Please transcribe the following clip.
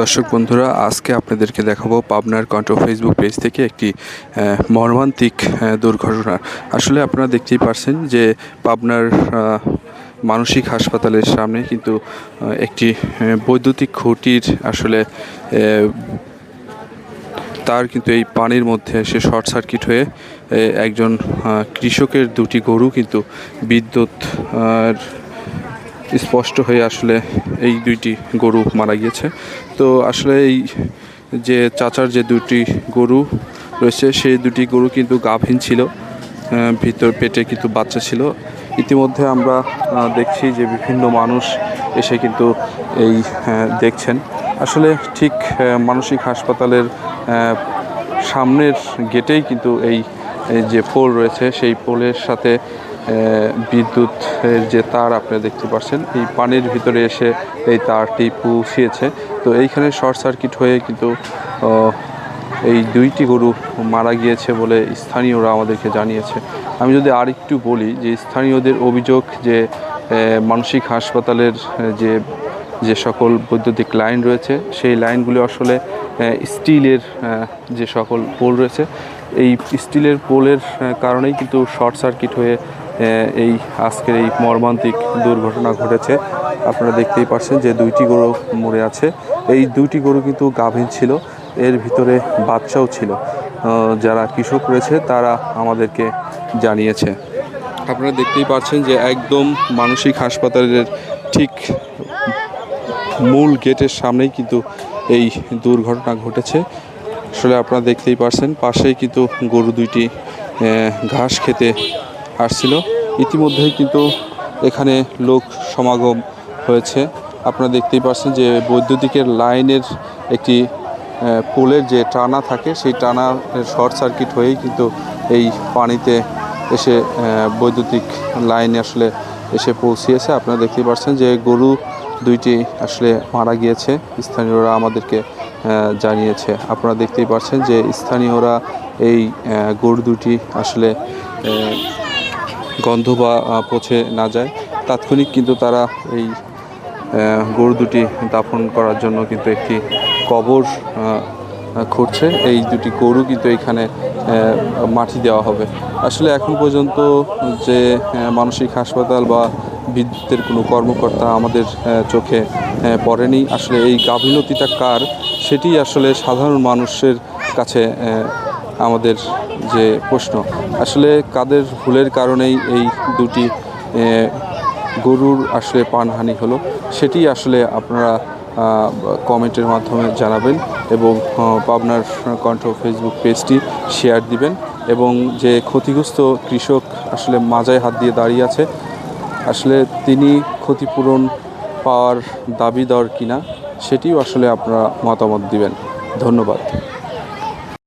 দর্শক বন্ধুরা, আজকে আপনাদেরকে দেখাবো পাবনার কণ্ঠ ফেসবুক পেজ থেকে একটি মর্মান্তিক দুর্ঘটনা। আসলে আপনারা দেখতেই পারছেন যে পাবনার মানসিক হাসপাতালের সামনে কিন্তু একটি বৈদ্যুতিক খুঁটির আসলে তার কিন্তু এই পানির মধ্যে সে শর্ট সার্কিট হয়ে একজন কৃষকের দুটি গরু কিন্তু বিদ্যুৎ স্পষ্ট হয়ে আসলে এই দুইটি গরু মারা গিয়েছে। তো আসলে এই যে চাচার যে দুটি গরু রয়েছে, সেই দুটি গরু কিন্তু গাভীন ছিল ভিতর পেটে কিন্তু বাচ্চা ছিল। ইতিমধ্যে আমরা দেখছি যে বিভিন্ন মানুষ এসে কিন্তু এই দেখছেন। আসলে ঠিক মানসিক হাসপাতালের সামনের গেটেই কিন্তু এই যে পোল রয়েছে, সেই পোলের সাথে বিদ্যুতের যে তার আপনারা দেখতে পাচ্ছেন, এই পানির ভিতরে এসে এই তারটি পৌঁছিয়েছে তো এইখানে শর্ট সার্কিট হয়ে কিন্তু এই দুইটি গরু মারা গিয়েছে বলে স্থানীয়রা আমাদেরকে জানিয়েছে। আমি যদি আরেকটু বলি যে স্থানীয়দের অভিযোগ যে মানসিক হাসপাতালের যে যে সকল বৈদ্যুতিক লাইন রয়েছে, সেই লাইনগুলি আসলে স্টিলের যে সকল পোল রয়েছে, এই স্টিলের পোলের কারণেই কিন্তু শর্ট সার্কিট হয়ে এই আজকের এই মর্মান্তিক দুর্ঘটনা ঘটেছে। আপনারা দেখতেই পাচ্ছেন যে দুইটি গরু মরে আছে। এই দুইটি গরু কিন্তু গাভীর ছিল, এর ভিতরে বাচ্চাও ছিল। যারা কৃষক রয়েছে, তারা আমাদেরকে জানিয়েছে। আপনারা দেখতেই পাচ্ছেন যে একদম মানসিক হাসপাতালের ঠিক মূল গেটের সামনেই কিন্তু এই দুর্ঘটনা ঘটেছে। আসলে আপনারা দেখতেই পারছেন, পাশেই কিন্তু গরু দুইটি ঘাস খেতে আসছিল। ইতিমধ্যেই কিন্তু এখানে লোক সমাগম হয়েছে। আপনারা দেখতেই পাচ্ছেন যে বৈদ্যুতিকের লাইনের একটি পোলের যে টানা থাকে, সেই টানা শর্ট সার্কিট হয়েই কিন্তু এই পানিতে এসে বৈদ্যুতিক লাইনে আসলে এসে পৌঁছিয়েছে। আপনারা দেখতেই পাচ্ছেন যে গরু দুইটি আসলে মারা গিয়েছে। স্থানীয়রা আমাদেরকে জানিয়েছে। আপনারা দেখতেই পাচ্ছেন যে স্থানীয়রা এই গরু দুটি আসলে গন্ধ বা পচে না যায়। তাৎক্ষণিক কিন্তু তারা এই গরু দুটি দাফন করার জন্য কিন্তু একটি কবর খুঁড়ছে। এই দুটি গরু কিন্তু এখানে মাটি দেওয়া হবে। আসলে এখন পর্যন্ত যে মানসিক হাসপাতাল বা বিদ্যুতের কোনো কর্মকর্তা আমাদের চোখে পড়েনি। আসলে এই গাফিলতিটা কার? সেটি আসলে সাধারণ মানুষের কাছে আমাদের যে প্রশ্ন, আসলে কাদের ভুলের কারণেই এই দুটি গরুর আসলে প্রাণহানি হলো, সেটি আসলে আপনারা কমেন্টের মাধ্যমে জানাবেন এবং পাবনার কণ্ঠ ফেসবুক পেজটি শেয়ার দিবেন এবং যে ক্ষতিগ্রস্ত কৃষক আসলে মাজায় হাত দিয়ে দাঁড়িয়ে আছে, আসলে তিনি ক্ষতিপূরণ পাওয়ার দাবিদার কিনা, সেটিও আসলে আপনারা মতামত দিবেন। ধন্যবাদ।